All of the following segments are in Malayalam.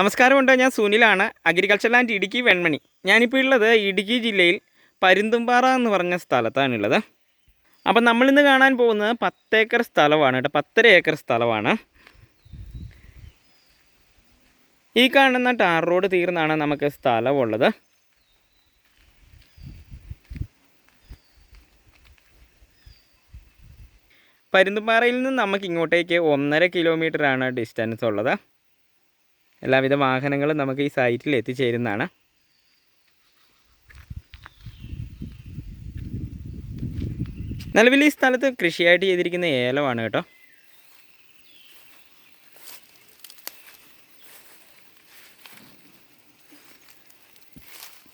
നമസ്കാരമുണ്ട്. ഞാൻ സുനിലാണ്. Agriculture land Idukki Venmani. ഞാനിപ്പോൾ ഉള്ളത് ഇടുക്കി ജില്ലയിൽ പരുന്തുംപാറ എന്ന് പറഞ്ഞ സ്ഥലത്താണുള്ളത്. അപ്പം നമ്മളിന്ന് കാണാൻ പോകുന്നത് പത്തേക്കർ സ്ഥലമാണ് കേട്ടോ. പത്തര ഏക്കർ സ്ഥലമാണ്. ഈ കാണുന്ന ടാർ റോഡ് തീർന്നാണ് നമുക്ക് സ്ഥലമുള്ളത്. പരുന്തുംപാറയിൽ നിന്ന് നമുക്ക് ഇങ്ങോട്ടേക്ക് ഒന്നര കിലോമീറ്ററാണ് ഡിസ്റ്റൻസ് ഉള്ളത്. എല്ലാവിധ വാഹനങ്ങളും നമുക്ക് ഈ സൈറ്റിൽ എത്തിച്ചേരുന്നതാണ്. നിലവിൽ ഈ സ്ഥലത്ത് കൃഷിയായിട്ട് ചെയ്തിരിക്കുന്ന ഏലമാണ് കേട്ടോ.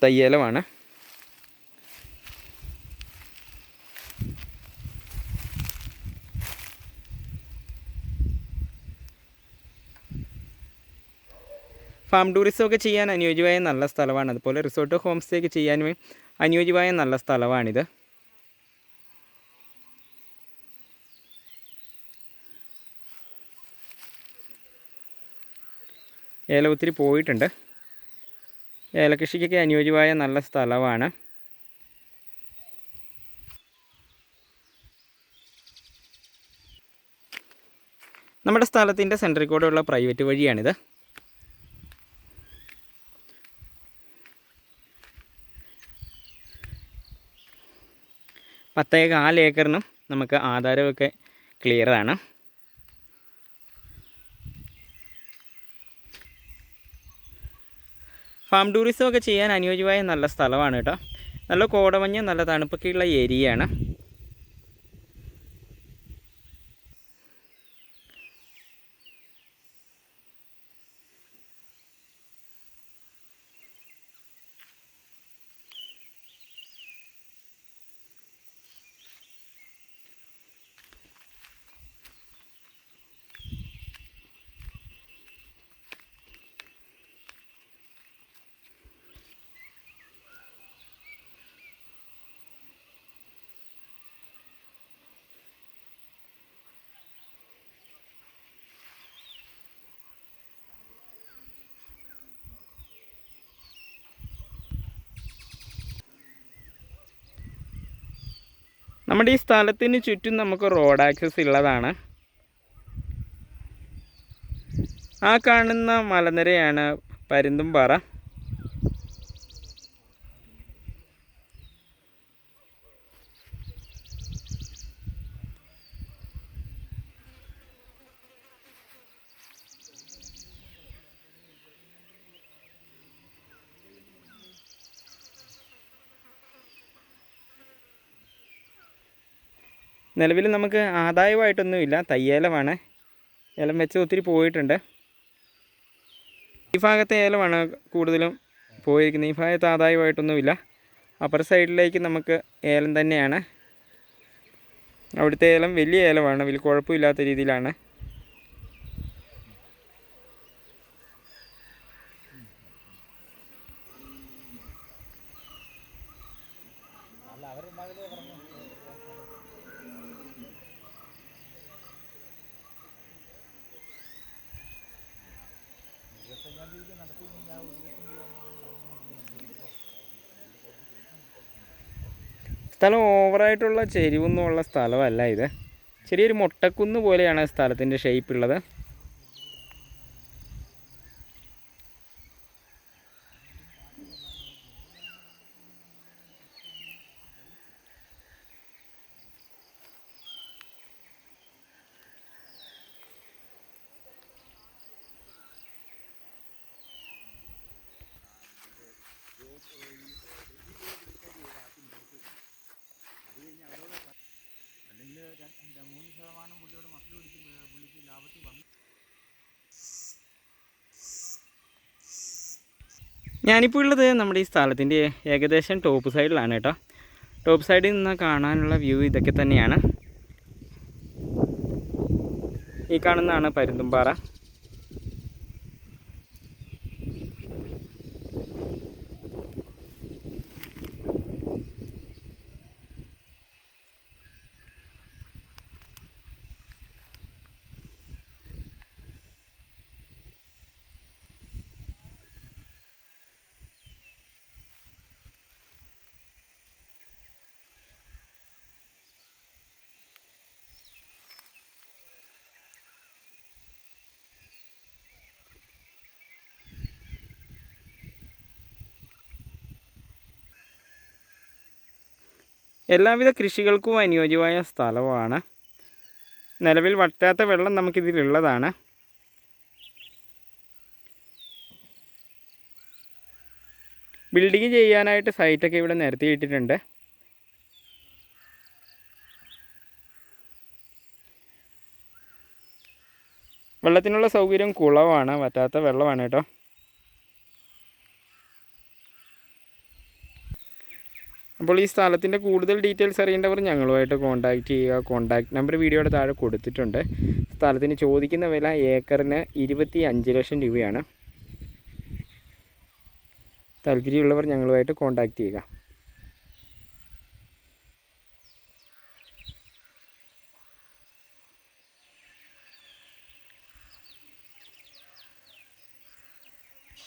തയ്യേലമാണ്. ഫാം ടൂറിസം ഒക്കെ ചെയ്യാൻ അനുയോജ്യമായ നല്ല സ്ഥലമാണ്. അതുപോലെ റിസോർട്ട് ഹോം സ്റ്റേ ഒക്കെ ചെയ്യാനും അനുയോജ്യമായ നല്ല സ്ഥലമാണിത്. ഏല ഒത്തിരി പോയിട്ടുണ്ട്. ഏലകൃഷിക്കൊക്കെ അനുയോജ്യമായ നല്ല സ്ഥലമാണ്. നമ്മുടെ സ്ഥലത്തിന്റെ സെൻട്രിൽ കൂടെയുള്ള പ്രൈവറ്റ് വഴിയാണിത്. പത്തേ കാൽ ഏക്കറിനും നമുക്ക് ആധാരമൊക്കെ ക്ലിയറാണ് ഫാം ടൂറിസം ഒക്കെ ചെയ്യാൻ അനുയോജ്യമായ നല്ല സ്ഥലമാണ് കേട്ടോ. നല്ല കോടമഞ്ഞ് നല്ല തണുപ്പൊക്കെയുള്ള ഏരിയയാണ് നമ്മുടെ ഈ സ്ഥലത്തിന് ചുറ്റും നമുക്ക് റോഡ് ആക്സസ് ഉള്ളതാണ്. ആ കാണുന്ന മലനിരയാണ് പരുന്തുംപാറ. നിലവിൽ നമുക്ക് ആദായമായിട്ടൊന്നുമില്ല. തയ്യേലമാണ്. ഏലം വെച്ച് ഒത്തിരി പോയിട്ടുണ്ട്. ഈ ഭാഗത്തെ ഏലമാണ് കൂടുതലും പോയിരിക്കുന്നത്. ഈ ഭാഗത്ത് ആദായമായിട്ടൊന്നുമില്ല. അപ്പർ സൈഡിലേക്ക് നമുക്ക് ഏലം തന്നെയാണ്. അവിടുത്തെ ഏലം വലിയ ഏലമാണ്. വലിയ കുഴപ്പമില്ലാത്ത രീതിയിലാണ്. സ്ഥലം ഓവറായിട്ടുള്ള ചെരിവൊന്നുമുള്ള സ്ഥലമല്ല ഇത്. ചെറിയൊരു മുട്ടക്കുന്ന് പോലെയാണ് സ്ഥലത്തിന്റെ ഷേപ്പ് ഉള്ളത്. ഞാനിപ്പോൾ ഉള്ളത് നമ്മുടെ ഈ സ്ഥലത്തിന്റെ ഏകദേശം ടോപ്പ് സൈഡിലാണ് കേട്ടോ. ടോപ്പ് സൈഡിൽ നിന്ന് കാണാനുള്ള വ്യൂ ഇതൊക്കെ തന്നെയാണ്. ഈ കാണുന്നതാണ് പരുന്തുംപാറ. എല്ലാവിധ കൃഷികൾക്കും അനുയോജ്യമായ സ്ഥലമാണ്. നിലവിൽ വറ്റാത്ത വെള്ളം നമുക്കിതിലുള്ളതാണ്. ബിൽഡിങ് ചെയ്യാനായിട്ട് സൈറ്റൊക്കെ ഇവിടെ നിരത്തിയിട്ടിട്ടുണ്ട് വെള്ളത്തിനുള്ള സൗകര്യം കുളമാണ് വറ്റാത്ത വെള്ളമാണ് കേട്ടോ. അപ്പോൾ ഈ സ്ഥലത്തിന്റെ കൂടുതൽ ഡീറ്റെയിൽസ് അറിയേണ്ടവർ ഞങ്ങളുമായിട്ട് കോൺടാക്റ്റ് ചെയ്യുക. കോൺടാക്ട് നമ്പർ വീഡിയോയുടെ താഴെ കൊടുത്തിട്ടുണ്ട്. സ്ഥലത്തിന് ചോദിക്കുന്ന വില ഏക്കറിന് ഇരുപത്തി അഞ്ച് ലക്ഷം രൂപയാണ്. താല്പര്യമുള്ളവർ ഞങ്ങളുമായിട്ട് കോൺടാക്റ്റ് ചെയ്യുക.